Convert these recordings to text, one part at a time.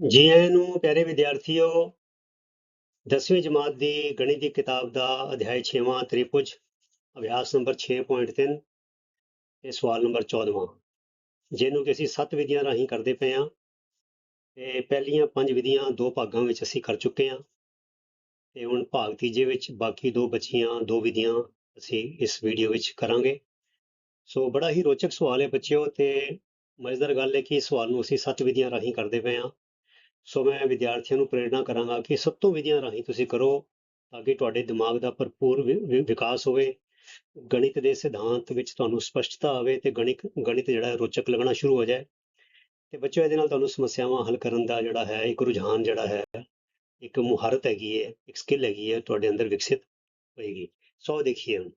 ਜੀ ਆਇਆਂ ਨੂੰ ਪਿਆਰੇ ਵਿਦਿਆਰਥੀਓ 10ਵੀਂ ਜਮਾਤ ਦੀ ਗਣਿਤ ਦੀ ਕਿਤਾਬ ਦਾ ਅਧਿਆਇ 6ਵਾਂ ਤ੍ਰਿਭੁਜ, ਅਭਿਆਸ ਨੰਬਰ 6.3 ਤੇ ਸਵਾਲ ਨੰਬਰ 14ਵਾਂ ਜਿਹਨੂੰ ਕਿ ਅਸੀਂ ਸੱਤ ਵਿਧੀਆਂ ਰਾਹੀਂ ਕਰਦੇ ਪਏ ਹਾਂ, ਤੇ ਪਹਿਲੀਆਂ ਪੰਜ ਵਿਧੀਆਂ ਦੋ ਭਾਗਾਂ ਵਿੱਚ ਅਸੀਂ ਕਰ ਚੁੱਕੇ ਹਾਂ, ਤੇ ਹੁਣ ਭਾਗ ਤੀਜੇ ਵਿੱਚ ਬਾਕੀ ਦੋ ਬਚੀਆਂ, ਦੋ ਵਿਧੀਆਂ ਅਸੀਂ ਇਸ ਵੀਡੀਓ ਵਿੱਚ ਕਰਾਂਗੇ। ਸੋ ਬੜਾ ਹੀ ਰੋਚਕ ਸਵਾਲ ਹੈ ਬੱਚਿਓ, ਤੇ ਮਜ਼ੇਦਾਰ ਗੱਲ ਹੈ ਕਿ ਇਸ ਸਵਾਲ ਨੂੰ ਅਸੀਂ ਸੱਤ ਵਿਧੀਆਂ ਰਾਹੀਂ ਕਰਦੇ ਪਏ ਹਾਂ। ਸੋ ਮੈਂ ਵਿਦਿਆਰਥੀਆਂ ਨੂੰ ਪ੍ਰੇਰਣਾ ਕਰਾਂਗਾ ਕਿ ਸਭ ਤੋਂ ਵਿਧੀਆਂ ਰਾਹੀਂ ਤੁਸੀਂ ਕਰੋ ਤਾਂ ਕਿ ਤੁਹਾਡੇ ਦਿਮਾਗ ਦਾ ਭਰਪੂਰ ਵਿ- ਵਿ- ਵਿਕਾਸ ਹੋਵੇ। ਗਣਿਤ ਦੇ ਸਿਧਾਂਤ ਵਿੱਚ ਤੁਹਾਨੂੰ ਸਪਸ਼ਟਤਾ ਆਵੇ ਤੇ ਗਣਿਤ ਗਣਿਤ ਜਿਹੜਾ ਰੋਚਕ ਲੱਗਣਾ ਸ਼ੁਰੂ ਹੋ ਜਾਏ। ਤੇ ਬੱਚਿਓ, ਇਹਦੇ ਨਾਲ ਤੁਹਾਨੂੰ ਸਮੱਸਿਆਵਾਂ ਹੱਲ ਕਰਨ ਦਾ ਜਿਹੜਾ ਹੈ, ਇੱਕ ਰੁਝਾਨ ਜਿਹੜਾ ਹੈ, ਇੱਕ ਮੁਹਾਰਤ ਹੈਗੀ ਹੈ, ਇੱਕ ਸਕਿੱਲ ਹੈਗੀ ਹੈ, ਤੁਹਾਡੇ ਅੰਦਰ ਵਿਕਸਿਤ ਹੋਏਗੀ। ਸੋ ਦੇਖੀਏ ਹੁਣ।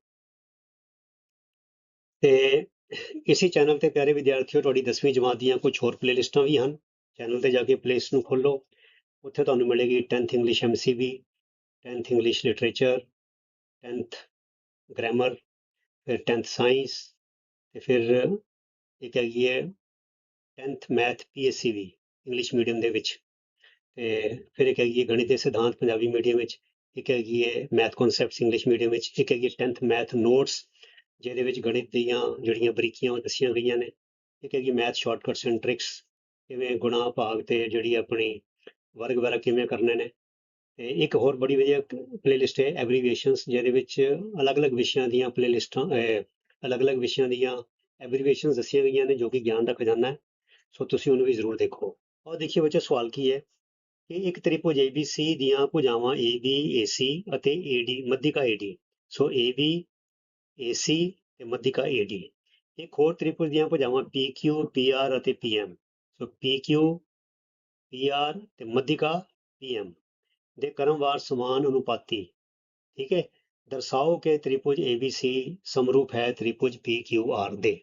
ਤੇ ਇਸੇ ਚੈਨਲ ਤੇ ਪਿਆਰੇ ਵਿਦਿਆਰਥੀਓ, ਤੁਹਾਡੀ 10ਵੀਂ ਜਮਾਤ ਦੀਆਂ ਕੁਝ ਹੋਰ ਪਲੇਲਿਸਟਾਂ ਵੀ ਹਨ। ਚੈਨਲ ਤੇ ਜਾ ਕੇ ਪਲੇਸ ਨੂੰ ਖੋਲੋ ਉੱਥੇ ਤੁਹਾਨੂੰ ਮਿਲੇਗੀ 10th English MCB 10th English literature 10th grammar ਫਿਰ 10th ਸਾਇੰਸ ਤੇ ਫਿਰ ਇੱਕ ਹੈਗੀ ਹੈ 10th math PSCB English medium ਦੇ ਵਿੱਚ। ਤੇ ਫਿਰ ਇੱਕ ਹੈਗੀ ਹੈ ਗਣਿਤ ਦੇ ਸਿਧਾਂਤ ਪੰਜਾਬੀ ਮੀਡੀਅਮ ਵਿੱਚ, ਇੱਕ ਹੈਗੀ ਹੈ ਮੈਥ ਕਨਸੈਪਟਸ ਇੰਗਲਿਸ਼ ਮੀਡੀਅਮ ਵਿੱਚ, ਇੱਕ ਹੈਗੀ ਹੈ 10th ਮੈਥ ਨੋਟਸ ਜਿਹਦੇ ਵਿੱਚ ਗਣਿਤ ਦੀਆਂ ਜਿਹੜੀਆਂ ਬਰੀਕੀਆਂ ਉਹ ਦੱਸੀਆਂ ਗਈਆਂ ਨੇ। ਇੱਕ ਹੈਗੀ ਮੈਥ ਸ਼ਾਰਟਕਟਸ ਐਂਡ ਟ੍ਰਿਕਸ ਕਿਵੇਂ ਗੁਣਾ ਭਾਗ ਤੇ ਜਿਹੜੀ ਆਪਣੀ ਵਰਗ ਵਗੈਰਾ ਕਿਵੇਂ ਕਰਨੇ ਨੇ। ਤੇ ਇੱਕ ਹੋਰ ਬੜੀ ਵਧੀਆ ਪਲੇਲਿਸਟ ਹੈ ਐਬਰੀਵੇਸ਼ਨਸ ਜਿਹਦੇ ਵਿੱਚ ਅਲੱਗ-ਅਲੱਗ ਵਿਸ਼ਿਆਂ ਦੀਆਂ ਪਲੇਲਿਸਟਾਂ ਅਲੱਗ-ਅਲੱਗ ਵਿਸ਼ਿਆਂ ਦੀਆਂ ਐਬਰੀਵੇਸ਼ਨਸ ਦੱਸੀਆਂ ਗਈਆਂ ਨੇ ਜੋ ਕਿ ਗਿਆਨ ਦਾ ਖਜ਼ਾਨਾ ਹੈ। ਸੋ ਤੁਸੀਂ ਉਹਨੂੰ ਵੀ ਜ਼ਰੂਰ ਦੇਖੋ। ਔਰ ਦੇਖਿਏ ਬੱਚੇ ਸਵਾਲ ਕੀ ਹੈ? ਕਿ ਇੱਕ ਤ੍ਰਿਭੁਜ ABC ਦੀਆਂ ਭੁਜਾਵਾਂ AB AC ਅਤੇ AD ਮੱਧਿਕਾ AD ਸੋ AB AC ਤੇ ਮੱਧਿਕਾ AD ਇੱਕ ਹੋਰ ਤ੍ਰਿਪੁਜ ਦੀਆਂ ਭੁਜਾਵਾਂ PQ PR ਅਤੇ PM ਸੋ PQ PR ਤੇ ਮੱਧਿਕਾ PM ਦੇ ਕਰਮਵਾਰ ਸਮਾਨ ਅਨੁਪਾਤੀ, ਠੀਕ ਹੈ? ਦਰਸਾਓ ਕਿ ਤ੍ਰਿਭੁਜ ABC ਸਮਰੂਪ ਹੈ ਤ੍ਰਿਭੁਜ PQR ਦੇ।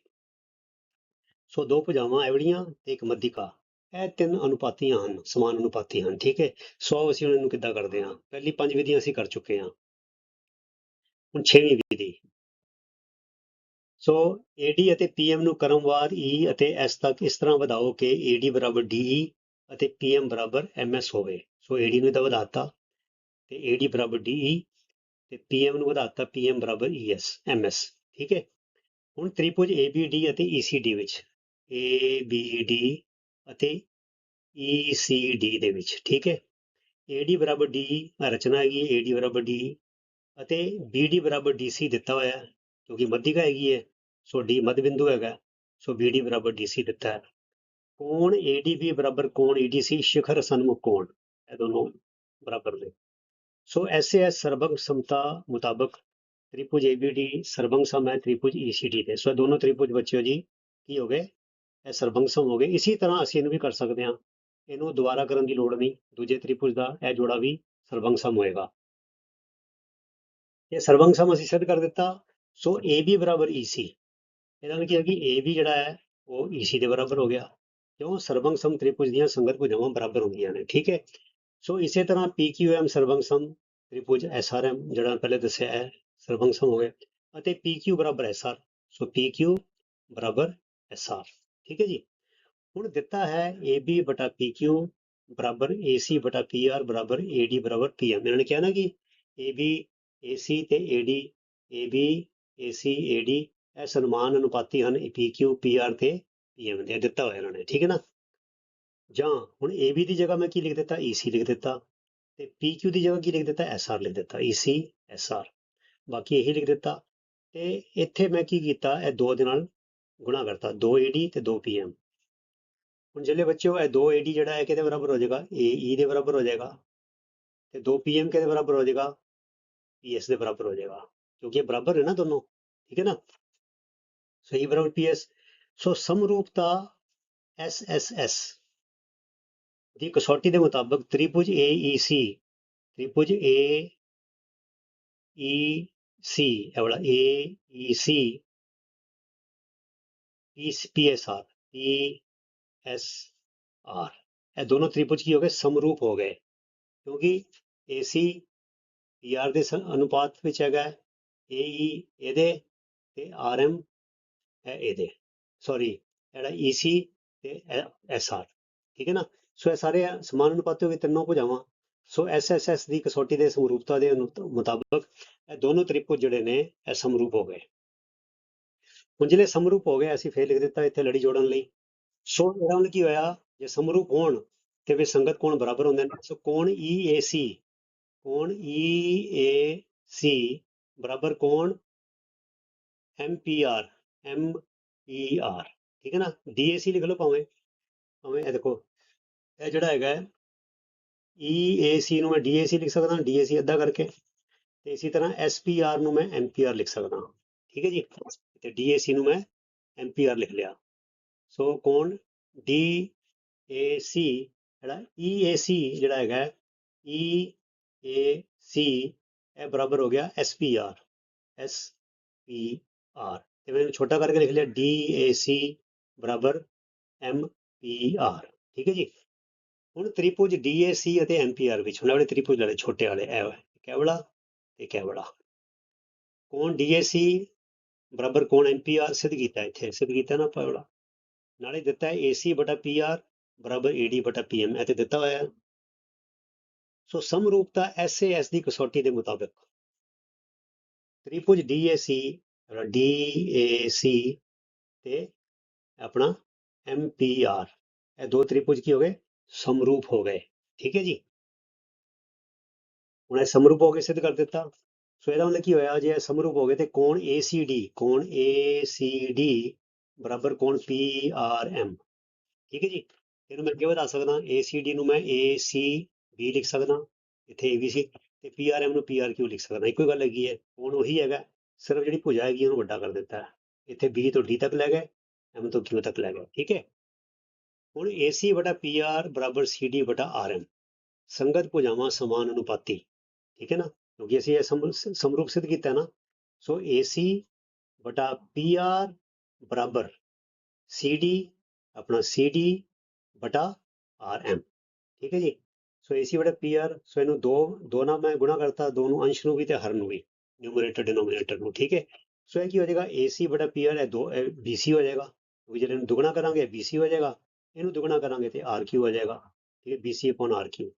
ਸੋ ਦੋ ਭੁਜਾਵਾਂ ਐਵੜੀਆਂ ਤੇ ਇੱਕ ਮੱਧਿਕਾ। ਇਹ ਤਿੰਨ ਅਨੁਪਾਤੀਆਂ ਹਨ, ਸਮਾਨ ਅਨੁਪਾਤੀ ਹਨ, ਠੀਕ ਹੈ? ਸੋ ਅਸੀਂ ਉਹਨਾਂ ਨੂੰ ਕਿੱਦਾਂ ਕਰਦੇ ਹਾਂ? ਪਹਿਲੀ ਪੰਜ ਵਿਧੀਆਂ ਅਸੀਂ ਕਰ ਚੁੱਕੇ ਹਾਂ। ਹੁਣ ਛੇਵੀਂ ਵਿਧੀ। ਸੋ AD ਅਤੇ PM ਨੂੰ ਕਰਮਵਾਰ E ਅਤੇ S ਤੱਕ ਇਸ ਤਰ੍ਹਾਂ ਵਧਾਓ ਕਿ AD ਬਰਾਬਰ DE ਅਤੇ PM ਬਰਾਬਰ MS ਹੋਵੇ। ਸੋ AD ਨੂੰ ਤਾਂ ਵਧਾਤਾ ਤੇ AD ਬਰਾਬਰ DE ਤੇ PM ਨੂੰ ਵਧਾਤਾ PM ਬਰਾਬਰ ES MS ਠੀਕ ਹੈ? ਹੁਣ ਤ੍ਰਿਭੁਜ ABD ਅਤੇ ECD ਵਿੱਚ ABD ਅਤੇ ECD ਦੇ ਵਿੱਚ, ਠੀਕ ਹੈ? AD ਬਰਾਬਰ DE ਆਹ ਰਚਨਾ ਹੈਗੀ ਹੈ AD ਬਰਾਬਰ DE ਅਤੇ BD ਬਰਾਬਰ DC ਦਿੱਤਾ ਹੋਇਆ ਕਿਉਂਕਿ ਮੱਧਿਕਾ ਹੈਗੀ ਹੈ ਸੋ ਡੀ ਮੱਧ ਬਿੰਦੂ ਹੈਗਾ, ਸੋ BD ਬਰਾਬਰ DC ਦਿੱਤਾ ਹੈ। ਕੋਣ ADB ਬਰਾਬਰ ਕੋਣ EDC ਸ਼ਿਖਰ ਸਨਮੁਖ ਕੋਣ? ਇਹ ਦੋਨੋਂ ਬਰਾਬਰ ਨੇ। ਸੋ SAS ਸਰਬੰਗ ਸਮਤਾ ਮੁਤਾਬਕ ਤ੍ਰਿਭੁਜ ABD ਸਰਬੰਗ ਸਮ ਹੈ, ਤ੍ਰਿਭੁਜ ECD ਦੇ। ਸੋ ਇਹ ਦੋਨੋਂ ਤ੍ਰਿਭੁਜ ਬੱਚਿਓ ਜੀ, ਕੀ ਹੋ ਗਏ? ਇਹ ਸਰਬੰਗ ਸਮ ਹੋ ਗਏ। ਇਸੇ ਤਰ੍ਹਾਂ ਅਸੀਂ ਇਹਨੂੰ ਵੀ ਕਰ ਸਕਦੇ ਹਾਂ। ਇਹਨੂੰ ਦੁਬਾਰਾ ਕਰਨ ਦੀ ਲੋੜ ਨਹੀਂ। ਦੂਜੇ ਤ੍ਰਿਭੁਜ ਦਾ ਇਹ ਜੋੜਾ ਵੀ ਸਰਬੰਗ ਸਮ ਹੋਏਗਾ। ਇਹ ਸਰਬੰਗ ਸਮ ਅਸੀਂ ਸਿੱਧ ਕਰ ਦਿੱਤਾ। ਸੋ AB ਬਰਾਬਰ EC ਇਹਦਾ ਮਤਲਬ ਕੀ ਹੈ ਕਿ AB ਜਿਹੜਾ ਹੈ, ਉਹ EC ਦੇ ਬਰਾਬਰ ਹੋ ਗਿਆ। ਕਿਉਂ? ਸਰਬੰਗ ਸਮ ਤ੍ਰਿਭੁਜ ਦੀਆਂ ਸੰਗਤ ਭੁਜਾਵਾਂ ਬਰਾਬਰ ਹੁੰਦੀਆਂ ਨੇ, ਠੀਕ ਹੈ? ਸੋ ਇਸੇ ਤਰ੍ਹਾਂ PQM ਸਰਬੰਗ ਸਮ ਤ੍ਰਿਭੁਜ SRM ਜਿਹੜਾ ਪਹਿਲੇ ਦੱਸਿਆ ਹੈ, ਸਰਬੰਗ ਸਮ ਹੋ ਗਿਆ ਅਤੇ PQ ਬਰਾਬਰ SR ਸੋ PQ ਬਰਾਬਰ SR ਠੀਕ ਹੈ ਜੀ? ਹੁਣ ਦਿੱਤਾ ਹੈ AB ਬਟਾ PQ ਬਰਾਬਰ AC ਬਟਾ PR ਬਰਾਬਰ AD ਬਰਾਬਰ PM ਇਹਨਾਂ ਨੇ ਕਿਹਾ ਨਾ ਕਿ AB AC ਤੇ AD AB AC AD ਇਹ ਸਨਮਾਨ ਅਨੁਪਾਤੀ ਹਨ PQ PR ਤੇ PM ਦੇ ਦਿੱਤਾ ਹੋਇਆ ਇਹਨਾਂ ਨੇ, ਠੀਕ ਹੈ ਨਾ? ਜਾਂ ਹੁਣ AB ਦੀ ਜਗ੍ਹਾ ਮੈਂ ਕੀ ਲਿਖ ਦਿੱਤਾ? EC ਲਿਖ ਦਿੱਤਾ। ਤੇ PQ ਦੀ ਜਗ੍ਹਾ ਕੀ ਲਿਖ ਦਿੱਤਾ? SR ਲਿਖ ਦਿੱਤਾ। EC SR ਬਾਕੀ ਇਹੀ ਲਿਖ ਦਿੱਤਾ। ਤੇ ਇੱਥੇ ਮੈਂ ਕੀ ਕੀਤਾ? ਇਹ ਦੋ ਦੇ ਨਾਲ ਗੁਣਾ ਕਰਤਾ। 2 AD ਤੇ 2 PM ਹੁਣ ਜਿਹੜੇ ਬੱਚਿਓ, ਇਹ 2 AD ਜਿਹੜਾ ਹੈ, ਕਿਹਦੇ ਬਰਾਬਰ ਹੋ ਜਾਏਗਾ? AE ਦੇ ਬਰਾਬਰ ਹੋ ਜਾਏਗਾ। ਤੇ 2 PM ਕਿਹਦੇ ਬਰਾਬਰ ਹੋ ਜਾਏਗਾ? PS ਦੇ ਬਰਾਬਰ ਹੋ ਜਾਏਗਾ। ਕਿਉਂਕਿ ਇਹ ਬਰਾਬਰ ਹੈ ਨਾ ਦੋਨੋਂ। ਠੀਕ ਹੈ ਨਾ ਸਹੀ ਬਰਾਬਰ PS ਸੋ ਸਮਰੂਪਤਾ SSS ਦੀ ਕਸੌਟੀ ਦੇ ਮੁਤਾਬਕ ਤ੍ਰਿਭੁਜ AEC ਤ੍ਰਿਭੁਜ AEC ਇਹ ਵਾਲਾ AEC PSR PSR ਇਹ ਦੋਨੋਂ ਤ੍ਰਿਭੁਜ ਕੀ ਹੋ ਗਏ ਸਮਰੂਪ ਹੋ ਗਏ ਕਿਉਂਕਿ AC PR ਦੇ ਸ- ਅਨੁਪਾਤ ਵਿੱਚ ਹੈਗਾ ਹੈ, AE ਇਹਦੇ ਤੇ RM ਹੈ ਇਹਦੇ ਸੌਰੀ ਜਿਹੜਾ EC ਤੇ SR ਠੀਕ ਹੈ ਨਾ? ਸੋ ਇਹ ਸਾਰੇ ਸਮਾਨ ਅਨੁਪਾਤ ਹੋ ਗਏ, ਤਿੰਨੋਂ ਭੁਜਾਵਾਂ। ਸੋ ਐਸਐਸਐਸ ਦੀ ਕਸੌਟੀ ਦੇ ਸਮਰੂਪਤਾ ਦੇ ਮੁਤਾਬਕ ਇਹ ਦੋਨੋਂ ਤ੍ਰਿਭੁਜ ਜਿਹੜੇ ਨੇ, ਇਹ ਸਮਰੂਪ ਹੋ ਗਏ। ਹੁਣ ਜਿਹੜੇ ਸਮਰੂਪ ਹੋ ਗਏ, ਅਸੀਂ ਫੇਰ ਲਿਖ ਦਿੱਤਾ ਇੱਥੇ ਲੜੀ ਜੋੜਨ ਲਈ। ਸੋ ਇਹਦਾ ਹੁਣ ਕੀ ਹੋਇਆ, ਜੇ ਸਮਰੂਪ ਹੋਣ ਤੇ ਵੀ ਸੰਗਤ ਕੋਣ ਬਰਾਬਰ ਹੁੰਦੇ ਨੇ? ਸੋ ਕੋਣ EAC ਕੋਣ EAC ਬਰਾਬਰ ਕੋਣ M P R M P R ਠੀਕ ਹੈ ਨਾ? ਡੀ ਏ ਸੀ ਲਿਖ ਲਓ ਭਾਵੇਂ ਭਾਵੇਂ ਇਹ ਦੇਖੋ, ਇਹ ਜਿਹੜਾ ਹੈਗਾ ਈ ਏ ਸੀ ਨੂੰ ਮੈਂ ਡੀ ਏ ਸੀ ਲਿਖ ਸਕਦਾ ਡੀ ਏ ਸੀ ਅੱਧਾ ਕਰਕੇ ਤੇ ਇਸੇ ਤਰ੍ਹਾਂ ਐਸ ਪੀ ਆਰ ਨੂੰ ਮੈਂ ਐਮ ਪੀ ਆਰ ਲਿਖ ਸਕਦਾ ਹਾਂ, ਠੀਕ ਹੈ ਜੀ? ਤੇ ਸੀ ਨੂੰ ਮੈਂ ਐਮ ਪੀ ਆਰ ਲਿਖ ਲਿਆ। ਸੋ ਕੌਣ? ਡੀ ਏ ਸੀ ਜਿਹੜਾ ਈ ਏ ਸੀ ਜਿਹੜਾ ਹੈਗਾ ਈ ਏ ਸੀ ਇਹ ਬਰਾਬਰ ਹੋ ਗਿਆ S P R S P SPR ਤੇ ਮੈਂ ਛੋਟਾ ਕਰਕੇ ਲਿਖ ਲਿਆ ਡੀ ਏ ਸੀ ਬਰਾਬਰ ਐਮ ਪੀ ਆਰ ਠੀਕ ਹੈ ਜੀ? ਹੁਣ ਤ੍ਰਿਭੁਜ DAC ਅਤੇ MPR ਵਿੱਚ। ਹੁਣ ਵਾਲੇ ਤ੍ਰਿਭੁਜ ਜਿਹੜੇ ਛੋਟੇ ਵਾਲੇ ਇਹ ਵਾ, ਕੈਵਲਾ ਤੇ ਕੈਵਲਾ। ਕੋਣ DAC ਬਰਾਬਰ ਕੋਣ MPR ਸਿੱਧ ਕੀਤਾ ਇੱਥੇ। ਸਿੱਧ ਕੀਤਾ ਨਾ ਆਪਾਂ ਨਾਲੇ ਦਿੱਤਾ ਹੈ ਸੀ ਬਟਾ ਪੀ ਆਰ ਬਰਾਬਰ ਏ ਡੀ ਬਟਾ PM ਇਹ ਤੇ ਦਿੱਤਾ ਹੋਇਆ ਹੈ। ਸੋ ਸਮਰੂਪਤਾ ਐਸ ਏ ਐਸ ਦੀ ਕਸੌਟੀ ਦੇ ਮੁਤਾਬਕ ਤ੍ਰਿਭੁਜ ਡੀ ਏ ਸੀ ਤੇ ਆਪਣਾ ਐਮ ਪੀ ਆਰ। ਇਹ ਦੋ ਤ੍ਰਿਭੁਜ ਕੀ ਹੋ ਗਏ? ਸਮਰੂਪ ਹੋ ਗਏ। ਠੀਕ ਹੈ ਜੀ? ਹੁਣ ਇਹ ਸਮਰੂਪ ਹੋ ਕੇ ਸਿੱਧ ਕਰ ਦਿੱਤਾ। ਸੋ ਇਹਦਾ ਮਤਲਬ ਕੀ ਹੋਇਆ? ਜੇ ਇਹ ਸਮਰੂਪ ਹੋ ਗਏ ਤੇ ਕੋਣ ACD ਕੋਣ ACD ਬਰਾਬਰ ਕੋਣ PRM ਠੀਕ ਹੈ ਜੀ? ਇਹਨੂੰ ਮੈਂ ਅੱਗੇ ਵਧਾ ਸਕਦਾ। ACD ਨੂੰ ਮੈਂ ACB ਲਿਖ ਸਕਦਾ। ਇੱਥੇ ABC ਤੇ PRM ਨੂੰ PRQ ਲਿਖ ਸਕਦਾ। ਇੱਕੋ ਹੀ ਗੱਲ ਹੈਗੀ ਹੈ। ਕੋਣ ਉਹੀ ਹੈਗਾ। ਸਿਰਫ ਜਿਹੜੀ ਭੁਜਾ ਹੈਗੀ ਉਹਨੂੰ ਵੱਡਾ ਕਰ ਦਿੱਤਾ। ਹੈ ਇੱਥੇ B ਤੋਂ D ਤੱਕ ਲੈ ਗਏ M ਤੋਂ Q ਤੱਕ ਲੈ ਗਏ, ਠੀਕ ਹੈ? ਹੁਣ AC ਬਟਾ PR ਬਰਾਬਰ CD ਬਟਾ RM ਸੰਗਤ ਭੁਜਾਵਾਂ ਸਮਾਨ ਅਨੁਪਾਤੀ, ਠੀਕ ਹੈ ਨਾ? ਕਿਉਂਕਿ ਅਸੀਂ ਇਹ ਸਮ- ਸਮਰੂਪ ਸਿੱਧ ਕੀਤਾ ਨਾ, ਸੋ AC ਬਟਾ PR ਬਰਾਬਰ CD, ਆਪਣਾ CD ਬਟਾ RM ਠੀਕ ਹੈ ਜੀ? ਸੋ AC ਬਟਾ PR, ਸੋ ਇਹਨੂੰ ਦੋ ਦੋ ਨਾਲ ਮੈਂ ਗੁਣਾ ਕਰਤਾ, ਦੋ ਨੂੰ ਅੰਸ਼ ਨੂੰ ਵੀ ਤੇ ਹਰ ਨੂੰ ਵੀ। ਨਿਊਮਰੇਟਰ ਡਿਨੋਮੀਨੇਟਰ ਨੂੰ, ਠੀਕ ਹੈ? ਸੋ ਇਹ ਕੀ ਹੋ ਜਾਏਗਾ? AC ਬਟਾ PR ਹੈ, ਦੋ, ਇਹ BC ਹੋ ਜਾਏਗਾ। ਕਿਉਂਕਿ ਜਿਹੜੇ ਨੂੰ ਦੁਗਣਾ ਕਰਾਂਗੇ BC ਹੋ ਜਾਏਗਾ। ਇਹਨੂੰ ਦੁਗਣਾ ਕਰਾਂਗੇ ਤੇ RQ ਹੋ ਜਾਏਗਾ। ਠੀਕ ਹੈ? BC upon RQ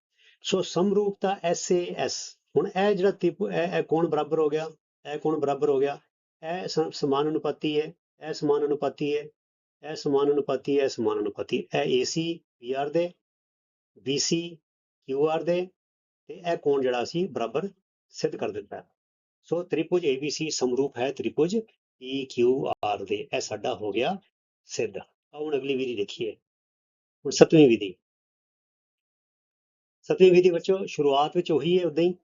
ਸੋ ਸਮਰੂਪਤਾ SAS ਹੁਣ ਇਹ ਜਿਹੜਾ ਤਿਪ ਇਹ ਇਹ ਕੌਣ ਬਰਾਬਰ ਹੋ ਗਿਆ? ਇਹ ਕੌਣ ਬਰਾਬਰ ਹੋ ਗਿਆ? ਇਹ ਸਮਾਨ ਅਨੁਪਾਤੀ ਹੈ। ਇਹ ਸਮਾਨ ਅਨੁਪਾਤੀ ਹੈ। ਇਹ ਸਮਾਨ ਅਨੁਪਾਤੀ ਹੈ, ਇਹ ਸਮਾਨ ਅਨੁਪਾਤੀ। ਇਹ AC PR ਦੇ BC QR ਦੇ ਤੇ ਇਹ ਕੋਣ ਜਿਹੜਾ ਅਸੀਂ ਬਰਾਬਰ ਸਿੱਧ ਕਰ ਦਿੱਤਾ। ਹੈ। ਸੋ ਤ੍ਰਿਭੁਜ ABC ਸਮਰੂਪ ਹੈ ਤ੍ਰਿਭੁਜ EQR ਦੇ ਇਹ ਸਾਡਾ ਹੋ ਗਿਆ ਸਿੱਧ। ਹੁਣ ਅਗਲੀ ਵਿਧੀ ਦੇਖੀਏ। ਹੁਣ ਸਤਵੀਂ ਵਿਧੀ। ਸਤਵੀਂ ਵਿਧੀ ਵਿੱਚੋਂ ਸ਼ੁਰੂਆਤ ਵਿੱਚ ਉਹੀ ਹੈ ਉਦਾਂ ਹੀ।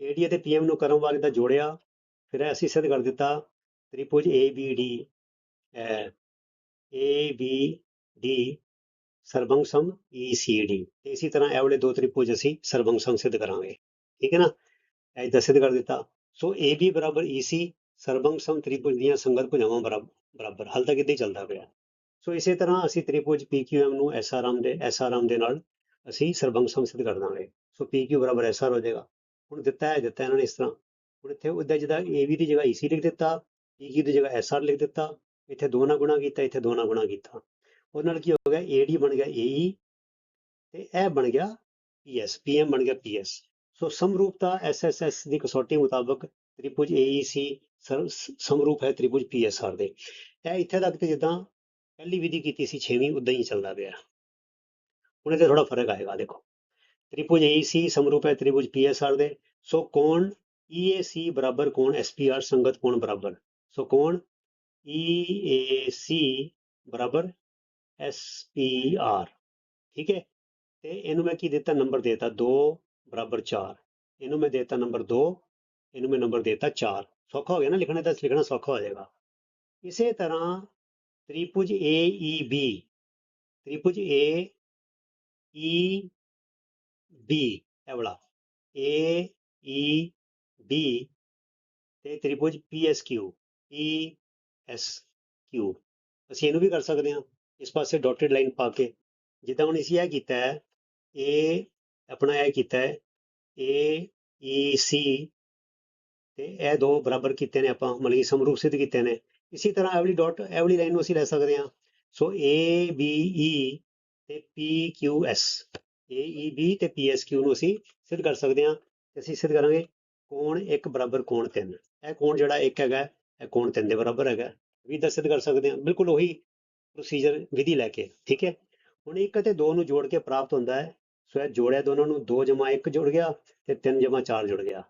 AD ਅਤੇ PM ਨੂੰ ਕਰਮ ਵਾਲੇ ਦਾ ਜੋੜਿਆ ਫਿਰ ਅਸੀਂ ਸਿੱਧ ਕਰ ਦਿੱਤਾ ਤ੍ਰਿਭੁਜ ABD ਅਹ, ABD ਸਰਬੰਗ ਸਮ ECD ਤੇ ਇਸੇ ਤਰ੍ਹਾਂ ਇਹ ਵਾਲੇ ਦੋ ਤ੍ਰਿਭੁਜ ਅਸੀਂ ਸਰਬੰਗਸਮ ਸਿੱਧ ਕਰਾਂਗੇ। ਠੀਕ ਹੈ ਨਾ? ਇਹ ਤਾਂ ਸਿੱਧ ਕਰ ਦਿੱਤਾ। ਸੋ AB ਬਰਾਬਰ EC ਸਰਬੰਗ ਸਮ ਤ੍ਰਿਭੁਜ ਦੀਆਂ ਸੰਗਤ ਭੁਜਾਵਾਂ ਬਰਾਬਰ ਬਰਾਬਰ ਹਾਲ ਤੱਕ ਇੱਦਾਂ ਹੀ ਚੱਲਦਾ ਪਿਆ ਸੋ ਇਸੇ ਤਰ੍ਹਾਂ ਅਸੀਂ ਤ੍ਰਿਭੁਜ PQM ਨੂੰ SRM ਦੇ SRM ਦੇ ਨਾਲ ਅਸੀਂ ਸਰਬੰਗ ਸਮ ਸਿੱਧ ਕਰ ਦਾਂਗੇ ਸੋ PQ ਬਰਾਬਰ SR ਹੋ ਜਾਏਗਾ ਹੁਣ ਦਿੱਤਾ ਹੈ ਦਿੱਤਾ ਇਹਨਾਂ ਨੇ ਇਸ ਤਰ੍ਹਾਂ ਹੁਣ ਇੱਥੇ ਉਹਦਾ ਜਿਹਦਾ AB ਦੀ ਜਗ੍ਹਾ EC ਲਿਖ ਦਿੱਤਾ PQ ਦੀ ਜਗ੍ਹਾ SR ਲਿਖ ਦਿੱਤਾ ਇੱਥੇ ਦੋ ਨਾਲ ਗੁਣਾ ਕੀਤਾ ਇੱਥੇ ਦੋ ਨਾਲ ਗੁਣਾ ਕੀਤਾ ਉਹਦੇ ਨਾਲ ਕੀ ਹੋ ਗਿਆ AD ਬਣ ਗਿਆ AE ਤੇ ਇਹ ਬਣ ਗਿਆ PS PM ਬਣ ਗਿਆ PS ਸੋ ਸਮਰੂਪਤਾ SSS ਦੀ ਕਸੌਟੀ ਮੁਤਾਬਕ ਤ੍ਰਿਭੁਜ AEC ਸਰ- ਸ- ਸਮਰੂਪ ਹੈ ਤ੍ਰਿਭੁਜ PSR ਦੇ। ਇਹ ਇੱਥੇ ਤੱਕ ਤੇ ਜਿੱਦਾਂ ਪਹਿਲੀ ਵਿਧੀ ਕੀਤੀ ਸੀ 6ਵੀਂ ਉਦਾਂ ਹੀ ਚੱਲਦਾ ਪਿਆ। ਹੁਣ ਇਹਦੇ ਥੋੜਾ ਫ਼ਰਕ ਆਏਗਾ, ਦੇਖੋ। ਤ੍ਰਿਭੁਜ AEC ਸਮਰੂਪ ਹੈ ਤ੍ਰਿਭੁਜ PSR ਦੇ। ਸੋ ਕੋਣ EAC ਬਰਾਬਰ ਕੋਣ SPR ਸੰਗਤ ਕੋਣ ਬਰਾਬਰ? ਸੋ ਕੋਣ EAC ਬਰਾਬਰ SPR ਠੀਕ ਹੈ? ਤੇ ਇਹਨੂੰ ਮੈਂ ਕੀ ਦਿੱਤਾ? ਨੰਬਰ ਦੇਤਾ। 2 ਬਰਾਬਰ 4 ਇਹਨੂੰ ਮੈਂ ਦੇਤਾ ਨੰਬਰ 2 ਇਹਨੂੰ ਮੈਂ ਨੰਬਰ ਦੇਤਾ 4 ਸੌਖਾ ਹੋ ਗਿਆ ਨਾ ਲਿਖਣਾ ਤਾਂ ਲਿਖਣਾ ਸੌਖਾ ਹੋ ਜਾਏਗਾ। ਇਸੇ ਤਰ੍ਹਾਂ ਤ੍ਰਿਭੁਜ AEB ਤ੍ਰਿਭੁਜ AEB ਇਹ ਵਾਲਾ। AEB ਤੇ ਤ੍ਰਿਭੁਜ PSQ ESQ ਅਸੀਂ ਇਹਨੂੰ ਵੀ ਕਰ ਸਕਦੇ ਹਾਂ। ਇਸ ਪਾਸੇ ਡਾਟਡ ਲਾਈਨ ਪਾ ਕੇ। ਜਿੱਦਾਂ ਹੁਣ ਅਸੀਂ ਇਹ ਕੀਤਾ ਹੈ ਇਹ ਆਪਣਾ ਇਹ ਕੀਤਾ ਹੈ ਏ ਈ ਸੀ ਤੇ ਇਹ ਦੋ ਬਰਾਬਰ ਕੀਤੇ ਨੇ ਆਪਾਂ, ਮਤਲਬ ਕਿ ਸਮਰੂਪ ਸਿੱਧ ਕੀਤੇ ਨੇ। ਇਸੇ ਤਰ੍ਹਾਂ ਐਵਲੀ ਵਾਲੀ ਡਾਟ ਇਹ ਲਾਈਨ ਨੂੰ ਅਸੀਂ ਲੈ ਸਕਦੇ ਹਾਂ। ਸੋ A, B ਈ ਤੇ PQS AEB ਤੇ ਕਿਊ ਨੂੰ ਅਸੀਂ ਸਿੱਧ ਕਰ ਸਕਦੇ ਹਾਂ ਤੇ ਅਸੀਂ ਸਿੱਧ ਕਰਾਂਗੇ ਕੋਣ 1 ਬਰਾਬਰ ਕੋਣ 3 ਇਹ ਕੋਣ ਜਿਹੜਾ 1 ਹੈਗਾ, ਇਹ ਕੋਣ 3 ਦੇ ਬਰਾਬਰ ਹੈਗਾ। ਵੀ ਦਾ ਸਿੱਧ ਕਰ ਸਕਦੇ ਹਾਂ, ਬਿਲਕੁਲ ਉਹੀ ਪ੍ਰੋਸੀਜਰ ਵਿਧੀ ਲੈ ਕੇ, ਠੀਕ ਹੈ? ਹੁਣ 1 ਅਤੇ 2 ਨੂੰ ਜੋੜ ਕੇ ਪ੍ਰਾਪਤ ਹੁੰਦਾ ਹੈ। ਸੋ ਇਹ ਜੋੜਿਆ ਦੋਨਾਂ ਨੂੰ 2 ਜਮਾ 1 ਜੁੜ ਗਿਆ ਤੇ 3 ਜਮਾ 4 ਜੁੜ ਗਿਆ।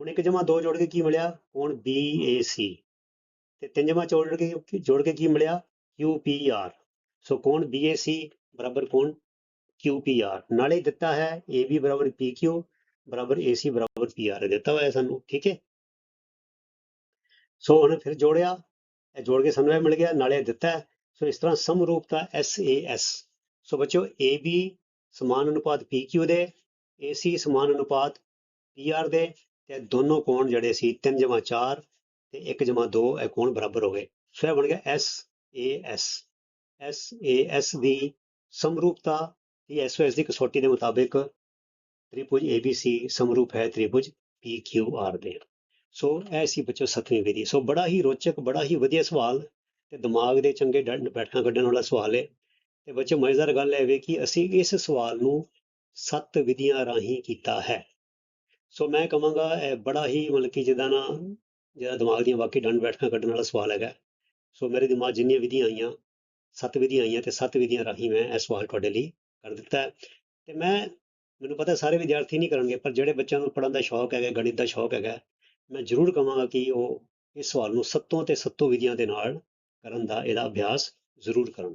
ਹੁਣ 1 ਜਮਾ 2 ਜੋੜ ਕੇ ਕੀ ਮਿਲਿਆ? ਕੋਣ? BAC ਤੇ 3 ਜਮਾ ਜੋੜ ਕੇ ਜੋੜ ਕੇ ਕੀ ਮਿਲਿਆ? QPR ਸੋ ਕੋਣ? BAC ਬਰਾਬਰ ਕੋਣ? QPR ਨਾਲੇ ਦਿੱਤਾ ਹੈ AB ਬਰਾਬਰ PQ ਬਰਾਬਰ AC ਬਰਾਬਰ PR ਦਿੱਤਾ ਹੋਇਆ ਸਾਨੂੰ, ਠੀਕ ਹੈ? ਸੋ ਹੁਣ ਫਿਰ ਜੋੜਿਆ। ਇਹ ਜੋੜ ਕੇ ਸਾਨੂੰ ਇਹ ਮਿਲ ਗਿਆ, ਨਾਲੇ ਦਿੱਤਾ ਸੋ ਇਸ ਤਰ੍ਹਾਂ ਸਮਰੂਪਤਾ SAS ਸੋ ਬੱਚਿਓ AB ਸਮਾਨ ਅਨੁਪਾਤ PQ ਦੇ AC ਸਮਾਨ ਅਨੁਪਾਤ PR ਦੇ ਤੇ ਦੋਨੋਂ ਕੋਣ ਜਿਹੜੇ ਸੀ 3 ਜਮਾ 4 ਤੇ 1 ਜਮਾ 2 ਇਹ ਕੋਣ ਬਰਾਬਰ ਹੋ ਗਏ। ਸੋ ਇਹ ਬਣ ਗਿਆ SAS SAS ਦੀ ਸਮਰੂਪਤਾ ਦੀ SOS ਦੀ ਕਸੌਟੀ ਦੇ ਮੁਤਾਬਿਕ ਤ੍ਰਿਭੁਜ ABC ਸਮਰੂਪ ਹੈ ਤ੍ਰਿਭੁਜ PQR ਦੇ। ਸੋ ਇਹ ਸੀ ਬੱਚੋ ਸੱਤਵੀਂ ਵਿਧੀ। ਸੋ ਬੜਾ ਹੀ ਰੋਚਕ, ਬੜਾ ਹੀ ਵਧੀਆ ਸਵਾਲ ਤੇ ਦਿਮਾਗ ਦੇ ਚੰਗੇ ਡ- ਕੱਢਣ ਵਾਲਾ ਸਵਾਲ ਹੈ ਤੇ ਬੱਚੇ ਮਜ਼ੇਦਾਰ ਗੱਲ ਇਹ ਹੈ ਕਿ ਅਸੀਂ ਇਸ ਸਵਾਲ ਨੂੰ ਸੱਤ ਵਿਧੀਆਂ ਰਾਹੀਂ ਕੀਤਾ ਹੈ। ਸੋ ਮੈਂ ਕਹਾਂਗਾ, ਇਹ ਬੜਾ ਹੀ ਮਤਲਬ ਕਿ ਜਿੱਦਾਂ ਨਾ ਜਿਹੜਾ ਦਿਮਾਗ ਦੀਆਂ ਵਾਕਈ ਡੰਡ ਬੈਠਕਾਂ ਕੱਢਣ ਵਾਲਾ ਸਵਾਲ ਹੈਗਾ। ਸੋ ਮੇਰੇ ਦਿਮਾਗ ਜਿੰਨੀਆਂ ਵਿਧੀਆਂ ਆਈਆਂ, ਸੱਤ ਵਿਧੀਆਂ ਆਈਆਂ ਤੇ ਸੱਤ ਵਿਧੀਆਂ ਰਾਹੀਂ ਮੈਂ ਇਹ ਸਵਾਲ ਤੁਹਾਡੇ ਲਈ ਕਰ ਦਿੱਤਾ ਹੈ। ਤੇ ਮੈਂ, ਮੈਨੂੰ ਪਤਾ ਸਾਰੇ ਵਿਦਿਆਰਥੀ ਨਹੀਂ ਕਰਨਗੇ, ਪਰ ਜਿਹੜੇ ਬੱਚਿਆਂ ਨੂੰ ਪੜ੍ਹਨ ਦਾ ਸ਼ੌਕ ਹੈਗਾ, ਗਣਿਤ ਦਾ ਸ਼ੌਕ ਹੈਗਾ, ਮੈਂ ਜ਼ਰੂਰ ਕਹਾਂਗਾ ਕਿ ਉਹ ਇਸ ਸਵਾਲ ਨੂੰ ਸੱਤੋਂ ਤੇ ਸੱਤੋਂ ਵਿਧੀਆਂ ਦੇ ਨਾਲ ਕਰਨ ਦਾ ਇਹਦਾ ਅਭਿਆਸ ਜ਼ਰੂਰ ਕਰਨ।